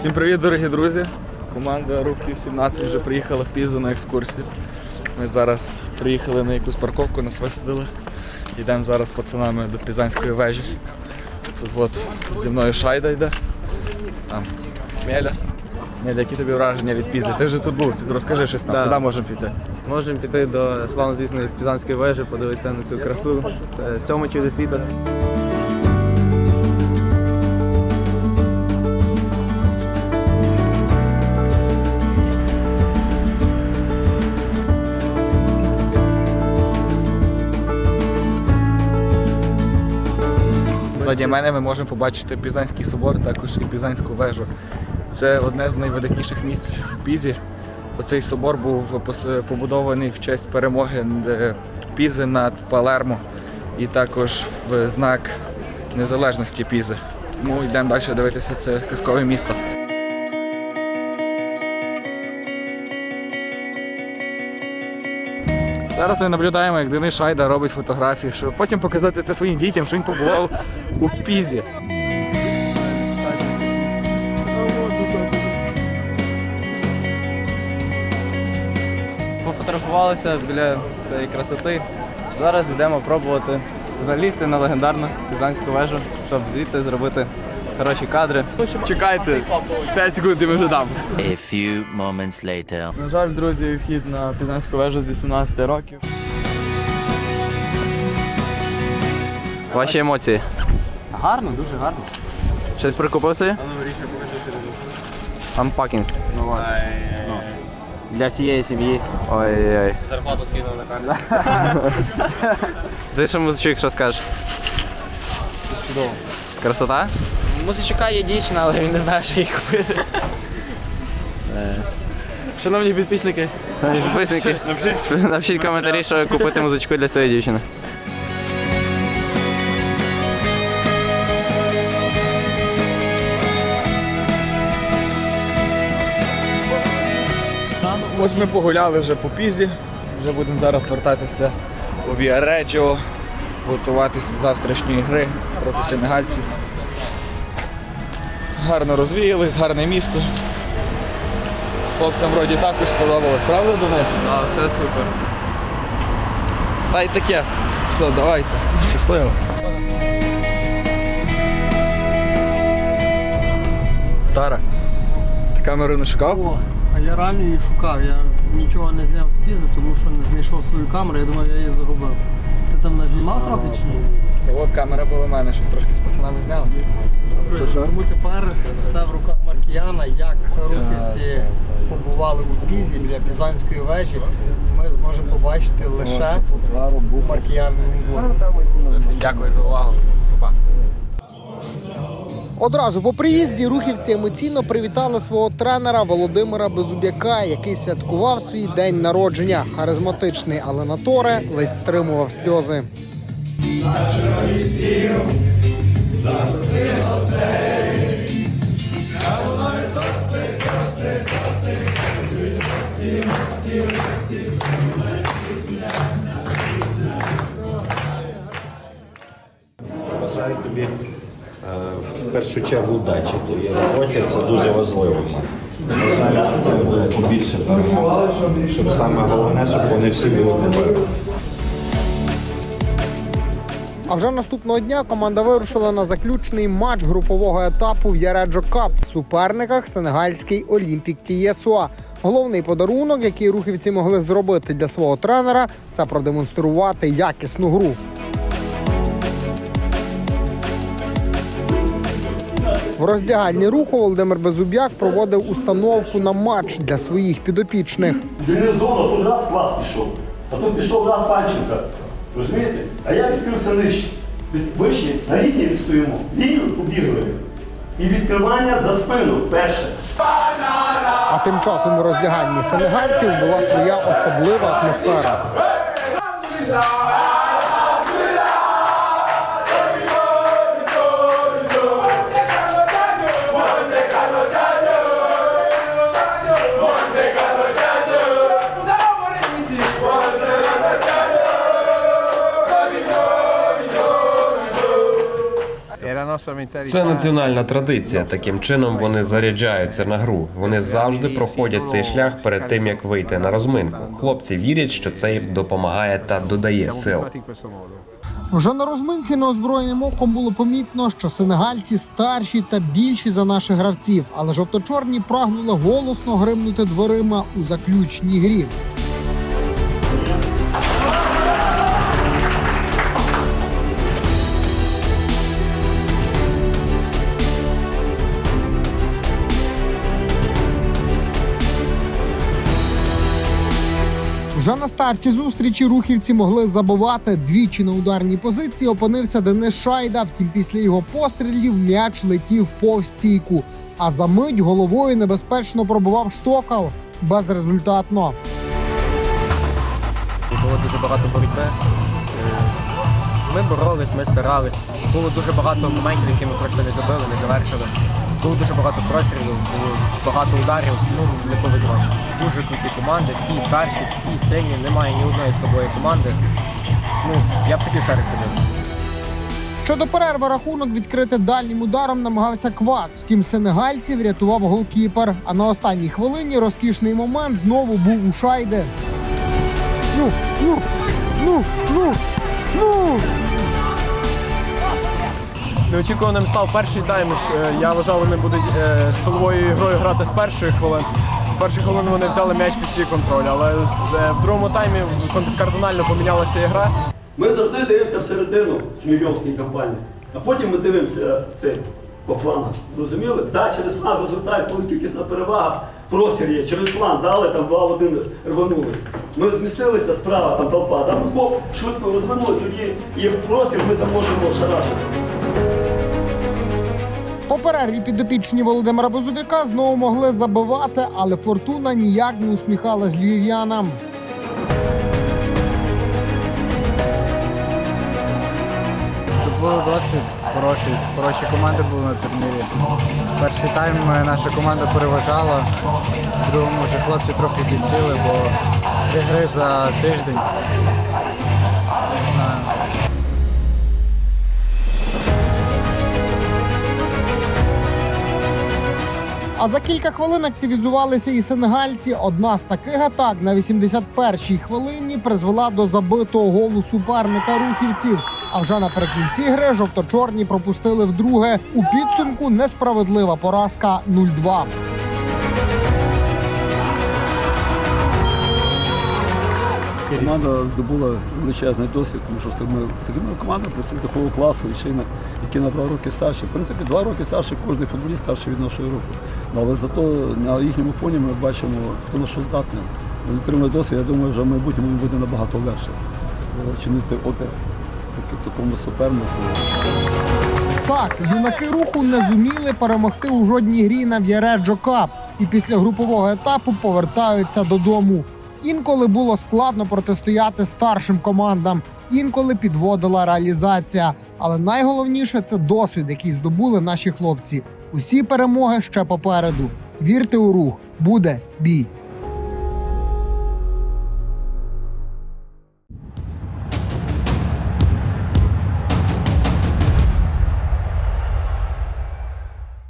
Всім привіт, дорогі друзі! Команда Рухів 17 вже приїхала в Пізу на екскурсію. Ми зараз приїхали на якусь парковку, нас висадили. Йдемо зараз з пацанами до Пізанської вежі. Тут от зі мною шайда йде. Там Хмеля. Хмеля, які тобі враження від Пізи? Ти вже тут був, розкажи щось нам, Да. куди можемо піти? Можемо піти до славнозвісної Пізанської вежі, подивитися на цю красу. Це сьоме чудо світу. Ззаді мене ми можемо побачити Пізанський собор, також і Пізанську вежу. Це одне з найвидатніших місць в Пізі. Оцей собор був побудований в честь перемоги е, Пізи над Палермо і також в знак незалежності Пізи. Тому йдемо далі дивитися це казкове місто. Зараз ми наблюдаємо, як Денис Шайда робить фотографії, щоб потім показати це своїм дітям, що він побував у Пізі. Пофотографувалися біля цієї красоти. Зараз йдемо пробувати залізти на легендарну Пізанську вежу, щоб звідти зробити хороші кадри. Чекайте, 5 секунд і ми вже там. A few moments later. На жаль, друзі, вхід на Пізнанську вежу з 18 років. Ваші емоції. Гарно, дуже гарно. Щось прикупив собі? Unpacking. Для всієї сім'ї. Ой-ой. Зарплату скинув на карту. Ти що музичок що скажеш? Чудово. Красота? Музичука є дівчина, але він не знає, що їй купити. Шановні підписники, Підписники, напишіть коментарі, що купити музичку для своєї дівчини. Ось ми погуляли вже по Пізі. Вже будемо зараз вертатися у Віареджіо, готуватися до завтрашньої гри проти сенегальців. Гарно розвіялись, гарне місто. Хлопцям вроді також сподобалось, правда, Денис? Так, все супер. Та й таке. Все, давайте. Щасливо. Тара, ти камеру не шукав? Я реально її шукав. Я нічого не зняв з пізи, тому що не знайшов свою камеру, я думав, я її загубив. Ти там назнімав трохи чи ні? Та от камера була в мене, щось трошки з пацанами зняли. Друзі, тому тепер все в руках Маркіяна, як рухівці побували у Пізі біля Пізанської вежі, ми зможемо побачити лише у Всім дякую за увагу. Одразу по приїзді рухівці емоційно привітали свого тренера Володимира Безубяка, який святкував свій день народження. Харизматичний, але на торе ледь стримував сльози. Бажаю чергу удачі твоїй роботі, це дуже важливо. Це було побільше щоб саме головне, щоб вони всі були попереду. А вже наступного дня команда вирушила на заключний матч групового етапу в Яреджо Кап в суперниках сенегальський Олімпік Тієсуа. Головний подарунок, який рухівці могли зробити для свого тренера, це продемонструвати якісну гру. В роздягальні руху Володимир Безубяк проводив установку на матч для своїх підопічних. Звільнив зону, тут раз клас пішов, а тут пішов раз пальчика. Розумієте? А я відкрився нижче. Вище на лінії відстоїмо. Лінію побігли. І відкривання за спину перше. А тим часом у роздягальні сенегальців була своя особлива атмосфера. Це національна традиція. Таким чином вони заряджаються на гру. Вони завжди проходять цей шлях перед тим, як вийти на розминку. Хлопці вірять, що це їм допомагає та додає сил. Вже на розминці неозброєним оком було помітно, що сенегальці старші та більші за наших гравців, але жовто-чорні прагнули голосно гримнути дверима у заключній грі. Вже на старті зустрічі рухівці могли забивати двічі на ударній позиції. Опинився Денис Шайда. Втім, після його пострілів м'яч летів повз стійку. А за мить головою небезпечно пробував штокал безрезультатно. Було дуже багато боротьби. Е, Ми боролись, ми старались. Було дуже багато моментів, які ми просто не забили, не завершили. Було дуже багато прострілів, було багато ударів. Ну не повезло. Дуже круті команди, всі старші, всі сильні. Немає ні одної слабої команди. Ну я б хотів ще раз. Щодо перерви рахунок відкрити дальнім ударом намагався квас. Втім, сенегальці врятував голкіпер. А на останній хвилині розкішний момент знову був у шайди. Ну, ну, ну, ну, ну. Неочікуваним став перший тайм. Е, Я вважав, вони будуть е, силовою грою грати з першої хвилин. З першої хвилини вони взяли м'яч під свій контроль, але е, в другому таймі кардинально помінялася ігра. Ми завжди дивимося всередину чемпіонської кампанії, а потім ми дивимося це по планах. Зрозуміли? Так, через план результат, коли кількісна перевага, простір є, через план дали, там 2-1 рванули. Ми змістилися справа, там толпа, там хоп, швидко розвинули, тоді є простір, ми там можемо шарашити. Перерві підопічні Володимира Бозубяка знову могли забивати, але фортуна ніяк не усміхалась львів'янам. Був досвід хороший, хороші команди були на турнірі. Перший тайм е, наша команда переважала, в другому вже хлопці трохи підсіли, бо три гри за тиждень. Не знаю. А за кілька хвилин активізувалися і сенегальці. Одна з таких атак на 81-й хвилині призвела до забитого голу суперника рухівців. А вже наприкінці гри жовто-чорні пропустили вдруге. У підсумку несправедлива поразка 0-2. Команда здобула величезний досвід, тому що з такими командами працює такого класу, і на які на два роки старші. В принципі, два роки старший кожен футболіст старший від нашої групи. Але зато на їхньому фоні ми бачимо, хто на що здатний. Вони отримують досвід, я думаю, вже в майбутньому буде набагато легше е, чинити опір такому супернику. Так, юнаки руху не зуміли перемогти у жодній грі на В'яреджо Кап і після групового етапу повертаються додому. Інколи було складно протистояти старшим командам, інколи підводила реалізація. Але найголовніше це досвід, який здобули наші хлопці. Усі перемоги ще попереду. Вірте у рух, буде бій.